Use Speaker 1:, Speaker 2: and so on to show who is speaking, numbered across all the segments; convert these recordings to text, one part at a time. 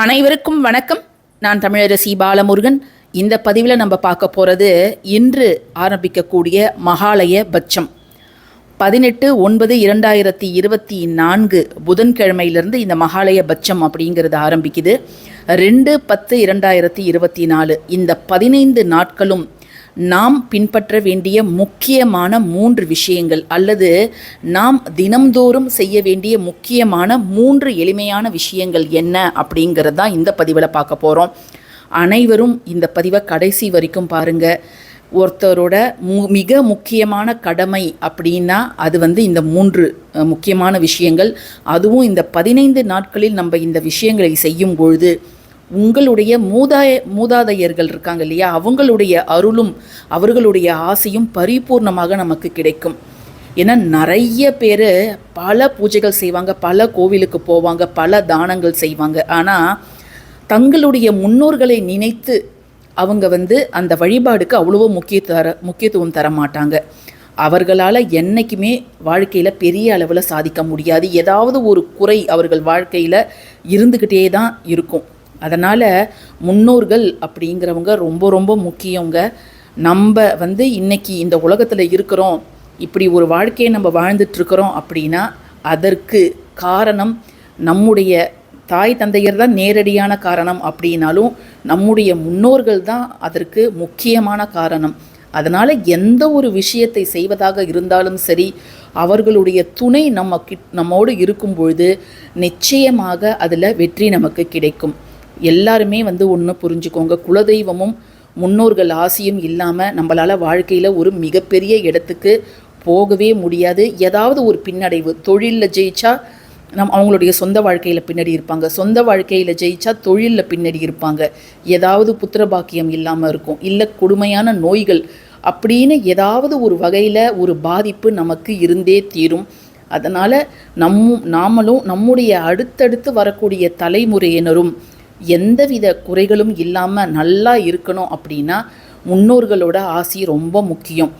Speaker 1: அனைவருக்கும் வணக்கம். நான் தமிழரசி பாலமுருகன். இந்த பதிவில் நம்ம பார்க்க போகிறது இன்று ஆரம்பிக்கக்கூடிய மகாலய பட்சம். பதினெட்டு ஒன்பது இரண்டாயிரத்தி இருபத்தி நான்கு புதன்கிழமையிலிருந்து இந்த மகாலய பட்சம் அப்படிங்கிறது ஆரம்பிக்குது. ரெண்டு பத்து இரண்டாயிரத்தி இருபத்தி நாலு. இந்த பதினைந்து நாட்களும் நாம் பின்பற்ற வேண்டிய முக்கியமான மூன்று விஷயங்கள் அல்லது நாம் தினம்தோறும் செய்ய வேண்டிய முக்கியமான மூன்று எளிமையான விஷயங்கள் என்ன அப்படிங்கிறது தான் இந்த பதிவில் பார்க்க போகிறோம் அனைவரும் இந்த பதிவை கடைசி வரைக்கும் பாருங்கள் ஒருத்தரோட மு மிக முக்கியமான கடமை அப்படின்னா அது வந்து இந்த மூன்று முக்கியமான விஷயங்கள். அதுவும் இந்த பதினைந்து நாட்களில் நம்ம இந்த விஷயங்களை செய்யும் பொழுது உங்களுடைய மூதாய மூதாதையர்கள் இருக்காங்க இல்லையா? அவங்களுடைய அருளும் அவர்களுடைய ஆசையும் பரிபூர்ணமாக நமக்கு கிடைக்கும். ஏன்னா நிறைய பேர் பல பூஜைகள் செய்வாங்க பல கோவிலுக்கு போவாங்க பல தானங்கள் செய்வாங்க. ஆனால் தங்களுடைய முன்னோர்களை நினைத்து அவங்க வந்து அந்த வழிபாடுக்கு அவ்வளவோ முக்கிய தர முக்கியத்துவம் தர மாட்டாங்க. அவர்களால் என்றைக்குமே வாழ்க்கையில் பெரிய அளவில் சாதிக்க முடியாது. ஏதாவது ஒரு குறை அவர்கள் வாழ்க்கையில் இருந்துக்கிட்டே தான் இருக்கும். அதனால் முன்னோர்கள் அப்படிங்கிறவங்க ரொம்ப ரொம்ப முக்கியங்க. நம்ம வந்து இன்னைக்கு இந்த உலகத்தில் இருக்கிறோம். இப்படி ஒரு வாழ்க்கையை நம்ம வாழ்ந்துட்டுருக்கிறோம் அப்படின்னா அதற்கு காரணம் நம்முடைய தாய் தந்தையர் தான் நேரடியான காரணம் அப்படின்னாலும் நம்முடைய முன்னோர்கள் தான் அதற்கு முக்கியமான காரணம். அதனால் எந்த ஒரு விஷயத்தை செய்வதாக இருந்தாலும் சரி அவர்களுடைய துணை நம்ம கிட் நம்மோடு இருக்கும் பொழுது நிச்சயமாக அதில் வெற்றி நமக்கு கிடைக்கும். எல்லாருமே வந்து ஒன்று புரிஞ்சுக்கோங்க. குலதெய்வமும் முன்னோர்கள் ஆசையும் இல்லாமல் நம்மளால் வாழ்க்கையில் ஒரு மிகப்பெரிய இடத்துக்கு போகவே முடியாது. ஏதாவது ஒரு பின்னடைவு. தொழிலில் ஜெயிச்சா நம் அவங்களுடைய சொந்த வாழ்க்கையில் பின்னாடி இருப்பாங்க. சொந்த வாழ்க்கையில் ஜெயிச்சா தொழிலில் பின்னாடி இருப்பாங்க. ஏதாவது புத்திர பாக்கியம் இல்லாமல் இருக்கும். இல்லை கொடுமையான நோய்கள் அப்படின்னு ஏதாவது ஒரு வகையில் ஒரு பாதிப்பு நமக்கு இருந்தே தீரும். அதனால் நம் நாமளும் நம்முடைய அடுத்தடுத்து வரக்கூடிய தலைமுறையினரும் எந்தவித குறைகளும் இல்லாமல் நல்லா இருக்கணும் அப்படின்னா முன்னோர்களோட ஆசி ரொம்ப முக்கியம்.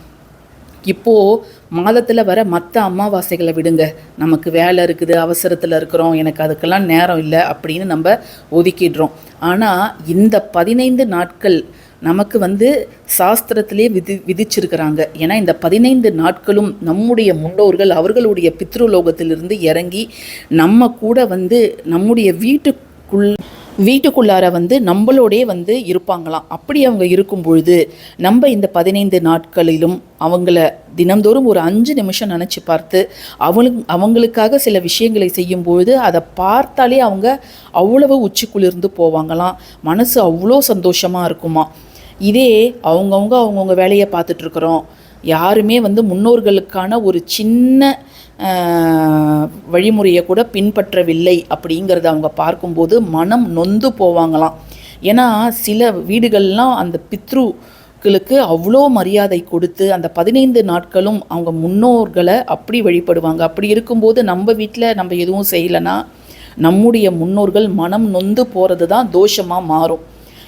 Speaker 1: இப்போது மாதத்தில் வர மற்ற அமாவாசைகளை விடுங்க. நமக்கு வேலை இருக்குது அவசரத்தில் இருக்கிறோம் எனக்கு அதுக்கெல்லாம் நேரம் இல்லை அப்படின்னு நம்ம ஒதுக்கிடுறோம். ஆனால் இந்த பதினைந்து நாட்கள் நமக்கு வந்து சாஸ்திரத்திலே விதி விதிச்சிருக்கிறாங்க. ஏன்னா இந்த பதினைந்து நாட்களும் நம்முடைய முன்னோர்கள் அவர்களுடைய பித்ருலோகத்திலிருந்து இறங்கி நம்ம கூட வந்து நம்முடைய வீட்டுக்குள் வீட்டுக்குள்ளார வந்து நம்மளோடே வந்து இருப்பாங்களாம். அப்படி அவங்க இருக்கும் பொழுது நம்ம இந்த பதினைந்து நாட்களிலும் அவங்கள தினந்தோறும் ஒரு அஞ்சு நிமிஷம் நினச்சி பார்த்து அவங்களுக்கு அவங்களுக்காக சில விஷயங்களை செய்யும்பொழுது அதை பார்த்தாலே அவங்க அவ்வளவு உச்சி குளிர்ந்து போவாங்களாம். மனசு அவ்வளோ சந்தோஷமாக இருக்குமா. இதே அவங்கவுங்க அவங்கவுங்க வேலையை பார்த்துட்ருக்குறோம் யாருமே வந்து முன்னோர்களுக்கான ஒரு சின்ன வழிமுறையை கூட பின்பற்றவில்லை அப்படிங்கிறத அவங்க பார்க்கும்போது மனம் நொந்து போவாங்களாம். ஏன்னா சில வீடுகள்லாம் அந்த பித்ருக்களுக்கு அவ்வளோ மரியாதை கொடுத்து அந்த பதினைந்து நாட்களும் அவங்க முன்னோர்களை அப்படி வழிபடுவாங்க. அப்படி இருக்கும்போது நம்ம வீட்டில் நம்ம எதுவும் செய்யலைன்னா நம்முடைய முன்னோர்கள் மனம் நொந்து போகிறது தான் தோஷமாக மாறும்.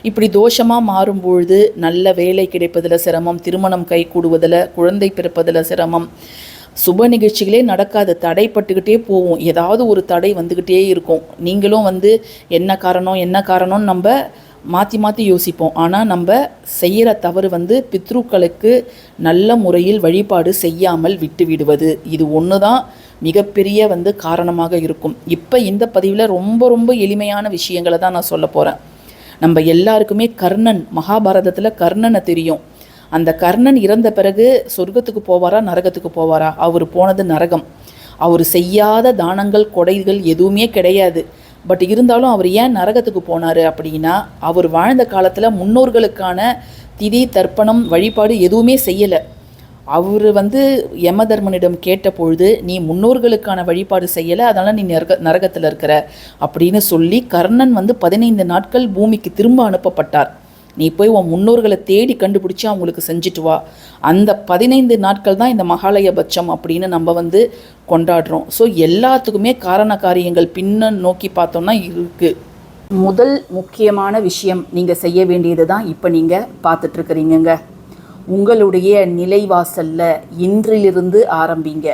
Speaker 1: இப்படி தோஷமாக மாறும்பொழுது நல்ல வேலை கிடைப்பதில் சிரமம் திருமணம் கை கூடுவதில் குழந்தை பிறப்பதில் சிரமம் சுப நிகழ்ச்சிகளே நடக்காது. தடைப்பட்டுக்கிட்டே போகும் ஏதாவது ஒரு தடை வந்துக்கிட்டே இருக்கும். நீங்களும் வந்து என்ன காரணம் என்ன காரணம்னு நம்ம மாற்றி மாற்றி யோசிப்போம். ஆனால் நம்ம செய்கிற தவறு வந்து பித்ருக்களுக்கு நல்ல முறையில் வழிபாடு செய்யாமல் விட்டு விடுவது. இது ஒன்று தான் மிகப்பெரிய வந்து காரணமாக இருக்கும். இப்போ இந்த பதிவில் ரொம்ப ரொம்ப எளிமையான விஷயங்களை தான் நான் சொல்ல போகிறேன் நம்ம எல்லாருக்குமே கர்ணன் மகாபாரதத்தில் கர்ணனை தெரியும். அந்த கர்ணன் இறந்த பிறகு சொர்க்கத்துக்கு போவாரா நரகத்துக்கு போவாரா? அவர் போனது நரகம். அவர் செய்யாத தானங்கள் கொடைகள் எதுவுமே கிடையாது. பட் இருந்தாலும் அவர் ஏன் நரகத்துக்கு போனார் அப்படின்னா அவர் வாழ்ந்த காலத்தில் முன்னோர்களுக்கான திதி தர்ப்பணம் வழிபாடு எதுவுமே செய்யலை. அவர் வந்து யமதர்மனிடம் கேட்ட பொழுது நீ முன்னோர்களுக்கான வழிபாடு செய்யலை அதனால் நீ நரக நரகத்தில் இருக்கிற அப்படின்னு சொல்லி கர்ணன் வந்து பதினைந்து நாட்கள் பூமிக்கு திரும்ப அனுப்பப்பட்டார். நீ போய் உன் முன்னோர்களை தேடி கண்டுபிடிச்சி அவங்களுக்கு செஞ்சுட்டு வா. அந்த பதினைந்து நாட்கள் தான் இந்த மகாலய பட்சம் அப்படின்னு நம்ம வந்து கொண்டாடுறோம். ஸோ எல்லாத்துக்குமே காரண காரியங்கள் பின்ன நோக்கி பார்த்தோம்னா இருக்குது முதல் முக்கியமான விஷயம் நீங்கள் செய்ய வேண்டியது தான் இப்போ நீங்கள் பார்த்துட்ருக்குறீங்கங்க. உங்களுடைய நிலைவாசலில் இன்றிலிருந்து ஆரம்பிங்க.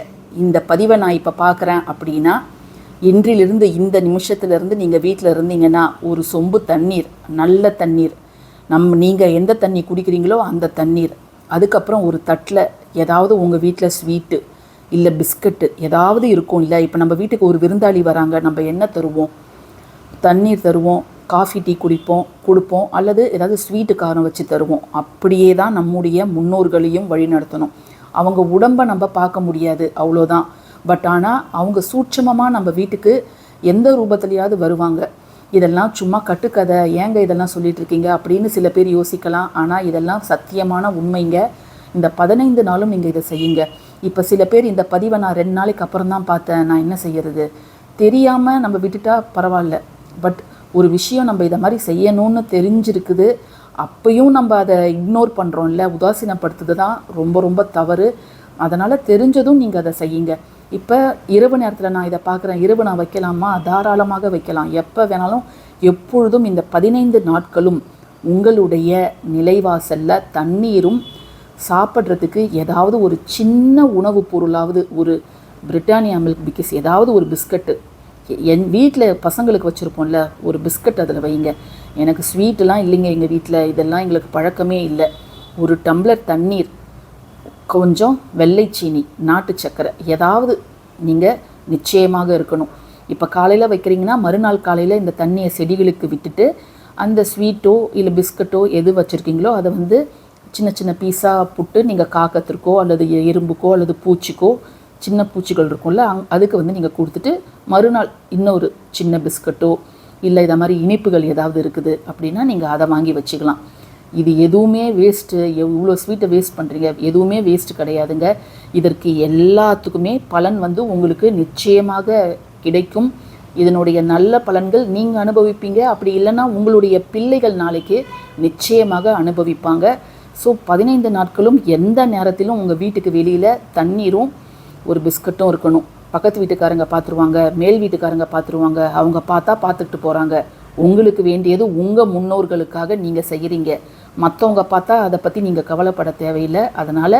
Speaker 1: இந்த பதிவை நான் இப்போ பார்க்குறேன் அப்படின்னா இன்றிலிருந்து இந்த நிமிஷத்துலேருந்து நீங்கள் வீட்டில் இருந்தீங்கன்னா ஒரு சொம்பு தண்ணீர் நல்ல தண்ணீர் நம் நீங்கள் எந்த தண்ணி குடிக்கிறீங்களோ அந்த தண்ணீர். அதுக்கப்புறம் ஒரு தட்டில் ஏதாவது உங்கள் வீட்டில் ஸ்வீட்டு இல்லை பிஸ்கட்டு ஏதாவது இருக்கும் இல்லை. இப்போ நம்ம வீட்டுக்கு ஒரு விருந்தாளி வராங்க நம்ம என்ன தருவோம்? தண்ணீர் தருவோம் காஃபி டீ குடிப்போம் கொடுப்போம் அல்லது ஏதாவது ஸ்வீட்டு காரம் வச்சு தருவோம். அப்படியே தான் நம்முடைய முன்னோர்களையும் வழிநடத்தணும் அவங்க உடம்பை நம்ம பார்க்க முடியாது அவ்வளோதான் பட் ஆனால் அவங்க சூட்சமமாக நம்ம வீட்டுக்கு எந்த ரூபத்துலையாவது வருவாங்க. இதெல்லாம் சும்மா கட்டுக்கதை ஏங்க இதெல்லாம் சொல்லிட்டு இருக்கீங்க அப்படின்னு சில பேர் யோசிக்கலாம். ஆனால் இதெல்லாம் சத்தியமான உண்மைங்க. இந்த பதினைந்து நாளும் நீங்கள் இதை செய்யுங்க. இப்போ சில பேர் இந்த பதிவை நான் ரெண்டு நாளைக்கு அப்புறம் தான் பார்த்தேன். நான் என்ன செய்யறது? தெரியாமல் நம்ம விட்டுட்டா பரவாயில்ல. பட் ஒரு விஷயம் நம்ம இதை மாதிரி செய்யணும்னு தெரிஞ்சிருக்குது. அப்பயும் நம்ம அதை இக்னோர் பண்ணுறோம்ல உதாசீனப்படுத்துறது தான் ரொம்ப ரொம்ப தவறு. அதனால் தெரிஞ்சதும் நீங்கள் அதை செய்யுங்க. இப்போ இரவு நேரத்தில் நான் இதை பார்க்குறேன். இரவு நான் வைக்கலாமா? தாராளமாக வைக்கலாம். எப்போ வேணாலும் எப்பொழுதும் இந்த பதினைந்து நாட்களும் உங்களுடைய நிலைவாசலில் தண்ணீரும் சாப்பிட்றதுக்கு ஏதாவது ஒரு சின்ன உணவுப் பொருளாவது ஒரு பிரிட்டானியா மில்க் பிக்கிஸ் ஏதாவது ஒரு பிஸ்கட்டு. என் வீட்டில் பசங்களுக்கு வச்சுருப்போம்ல ஒரு பிஸ்கட் அதில் வைங்க. எனக்கு ஸ்வீட்டெலாம் இல்லைங்க எங்கள் வீட்டில் இதெல்லாம் எங்களுக்கு பழக்கமே இல்லை. ஒரு டம்ளர் தண்ணீர் கொஞ்சம் வெள்ளை சீனி நாட்டு சர்க்கரை ஏதாவது நீங்கள் நிச்சயமாக இருக்கணும். இப்போ காலையில் வைக்கிறீங்கன்னா மறுநாள் காலையில் இந்த தண்ணியை செடிகளுக்கு விட்டுட்டு அந்த ஸ்வீட்டோ இல்லை பிஸ்கட்டோ எது வச்சுருக்கீங்களோ அதை வந்து சின்ன சின்ன பீஸாக புட்டு நீங்கள் காக்கத்திற்கோ அல்லது எறும்புக்கோ அல்லது பூச்சிக்கோ சின்ன பூச்சிகள் இருக்கும்ல அதுக்கு வந்து நீங்கள் கொடுத்துட்டு மறுநாள் இன்னொரு சின்ன பிஸ்கட்டோ இல்லை இதை மாதிரி இனிப்புகள் ஏதாவது இருக்குது அப்படின்னா நீங்கள் அதை வாங்கி வச்சுக்கலாம். இது எதுவுமே வேஸ்ட்டு இவ்வளோ ஸ்வீட்டை வேஸ்ட் பண்ணுறீங்க எதுவுமே வேஸ்ட்டு கிடையாதுங்க. இதற்கு எல்லாத்துக்குமே பலன் வந்து உங்களுக்கு நிச்சயமாக கிடைக்கும். இதனுடைய நல்ல பலன்கள் நீங்கள் அனுபவிப்பீங்க. அப்படி இல்லைன்னா உங்களுடைய பிள்ளைகள் நாளைக்கு நிச்சயமாக அனுபவிப்பாங்க. ஸோ பதினைந்து நாட்களும் எந்த நேரத்திலும் உங்கள் வீட்டுக்கு வெளியில் தண்ணீரும் ஒரு பிஸ்கட்டும் இருக்கணும். பக்கத்து வீட்டுக்காரங்க பார்த்துருவாங்க மேல் வீட்டுக்காரங்க பார்த்துருவாங்க அவங்க பார்த்தா பார்த்துக்கிட்டு போகிறாங்க உங்களுக்கு வேண்டியது உங்கள் முன்னோர்களுக்காக நீங்கள் செய்கிறீங்க மற்றவங்க பார்த்தா அதை பற்றி நீங்கள் கவலைப்பட தேவையில்லை. அதனால்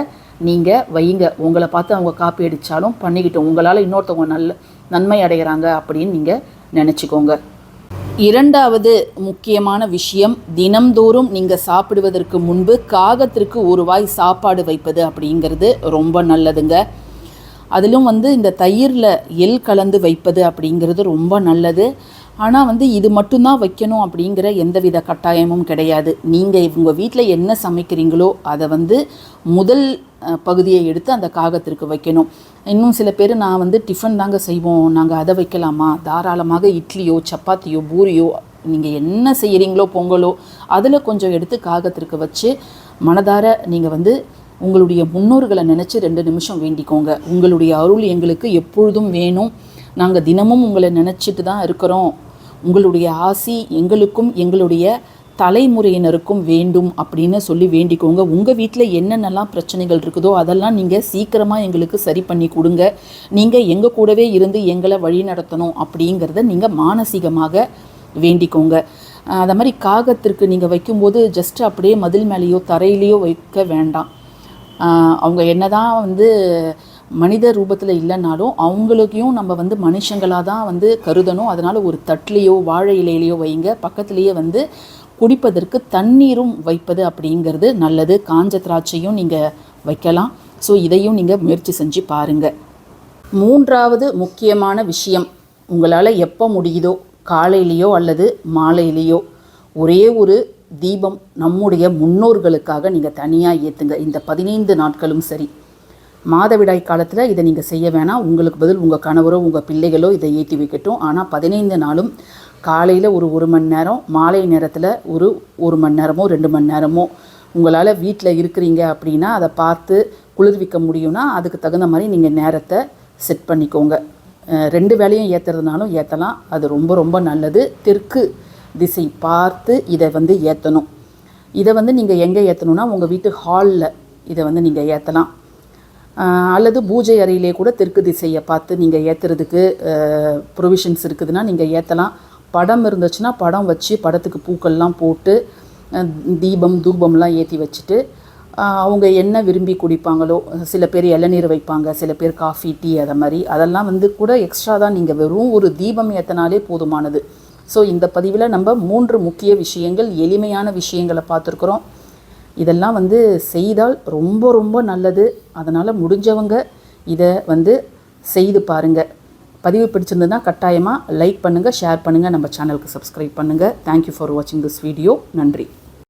Speaker 1: நீங்கள் வைங்க உங்களை பார்த்து அவங்க காப்பி அடித்தாலும் பண்ணிக்கிட்டோம் உங்களால் இன்னொருத்தவங்க நல்ல நன்மை அடைகிறாங்க அப்படின்னு நீங்கள் நினச்சிக்கோங்க. இரண்டாவது முக்கியமான விஷயம் தினம்தோறும் நீங்கள் சாப்பிடுவதற்கு முன்பு காகத்திற்கு ஒரு வாய் சாப்பாடு வைப்பது அப்படிங்கிறது ரொம்ப நல்லதுங்க. அதிலும் வந்து இந்த தயிரில் எள் கலந்து வைப்பது அப்படிங்கிறது ரொம்ப நல்லது. ஆனால் வந்து இது மட்டும்தான் வைக்கணும் அப்படிங்கிற எந்தவித கட்டாயமும் கிடையாது. நீங்கள் உங்கள் வீட்டில் என்ன சமைக்கிறீங்களோ அதை வந்து முதல் பகுதியை எடுத்து அந்த காகத்திற்கு வைக்கணும். இன்னும் சில பேர் நான் வந்து டிஃபன் தாங்க செய்வோம். நாங்கள் அதை வைக்கலாமா? தாராளமாக இட்லியோ சப்பாத்தியோ பூரியோ நீங்கள் என்ன செய்கிறீங்களோ பொங்கலோ அதில் கொஞ்சம் எடுத்து காகத்திற்கு வச்சு மனதார நீங்கள் வந்து உங்களுடைய முன்னோர்களை நினச்சி ரெண்டு நிமிஷம் வேண்டிக்கோங்க. உங்களுடைய அருள் எங்களுக்கு எப்பொழுதும் வேணும். நாங்கள் தினமும் உங்களை நினச்சிட்டு தான் இருக்கிறோம். உங்களுடைய ஆசி எங்களுக்கும் எங்களுடைய தலைமுறையினருக்கும் வேண்டும் அப்படின்னு சொல்லி வேண்டிக்கோங்க. உங்கள் வீட்டில் என்னென்னலாம் பிரச்சனைகள் இருக்குதோ அதெல்லாம் நீங்கள் சீக்கிரமாக எங்களுக்கு சரி பண்ணி கொடுங்க. நீங்கள் எங்கள் கூடவே இருந்து எங்களை வழி நடத்தணும் அப்படிங்கிறத நீங்கள் மானசீகமாக வேண்டிக்கோங்க. அதை மாதிரி காகத்திற்கு நீங்கள் வைக்கும்போது ஜஸ்ட் அப்படியே மதில் மேலேயோ தரையிலையோ வைக்க வேண்டாம். அவங்க என்ன தான் வந்து மனித ரூபத்தில் இல்லைனாலும் அவங்களுக்கும் நம்ம வந்து மனுஷங்களாக தான் வந்து கருதணும். அதனால் ஒரு தட்லேயோ வாழை இலையிலையோ வைங்க. பக்கத்துலேயே வந்து குடிப்பதற்கு தண்ணீரும் வைப்பது அப்படிங்கிறது நல்லது. காஞ்ச திராட்சையும் நீங்கள் வைக்கலாம். ஸோ இதையும் நீங்கள் முயற்சி செஞ்சு பாருங்கள் மூன்றாவது முக்கியமான விஷயம் உங்களால் எப்போ முடியுதோ காலையிலேயோ அல்லது மாலையிலேயோ ஒரே ஒரு தீபம் நம்முடைய முன்னோர்களுக்காக நீங்கள் தனியாக ஏற்றுங்க இந்த பதினைந்து நாட்களும் சரி. மாதவிடாய் காலத்தில் இதை நீங்கள் செய்ய வேணாம். உங்களுக்கு பதில் உங்கள் கணவரோ உங்கள் பிள்ளைகளோ இதை ஏற்றி வைக்கட்டும். ஆனால் பதினைந்து நாளும் காலையில் ஒரு ஒரு மணி நேரம் மாலை நேரத்தில் ஒரு ஒரு மணி நேரமோ ரெண்டு மணி நேரமோ உங்களால் வீட்டில் இருக்கிறீங்க அப்படின்னா அதை பார்த்து குளிர்விக்க முடியும்னா அதுக்கு தகுந்த மாதிரி நீங்கள் நேரத்தை செட் பண்ணிக்கோங்க. ரெண்டு வேலையும் ஏற்றுறதுனாலும் ஏற்றலாம் அது ரொம்ப ரொம்ப நல்லது. தெற்கு திசை பார்த்து இதை வந்து ஏற்றணும் இதை வந்து நீங்கள் எங்கே ஏற்றணும்னா உங்கள் வீட்டு ஹாலில் இதை வந்து நீங்கள் ஏற்றலாம் அல்லது பூஜை அறையிலே கூட தெற்கு திசையை பார்த்து நீங்கள் ஏற்றுறதுக்கு ப்ரொவிஷன்ஸ் இருக்குதுன்னா நீங்கள் ஏற்றலாம் படம் இருந்துச்சுன்னா படம் வச்சு படத்துக்கு பூக்கள்லாம் போட்டு தீபம் தூபம்லாம் ஏற்றி வச்சுட்டு அவங்க என்ன விரும்பி குடிப்பாங்களோ சில பேர் இளநீர் வைப்பாங்க சில பேர் காஃபி டீ அதை மாதிரி. அதெல்லாம் வந்து கூட எக்ஸ்ட்ரா தான் நீங்கள் வெறும் ஒரு தீபம் ஏற்றினாலே போதுமானது. ஸோ இந்த பதிவில் நம்ம மூன்று முக்கிய விஷயங்கள் எளிமையான விஷயங்களை பார்த்துருக்குறோம். இதெல்லாம் வந்து செய்தால் ரொம்ப ரொம்ப நல்லது. அதனால் முடிஞ்சவங்க இதை வந்து செய்து பாருங்கள் பதிவு பிடிச்சிருந்ததுன்னா கட்டாயமாக லைக் பண்ணுங்கள் ஷேர் பண்ணுங்கள் நம்ம சேனலுக்கு சப்ஸ்கிரைப் பண்ணுங்கள் தேங்க்யூ ஃபார் வாட்சிங் திஸ் வீடியோ நன்றி.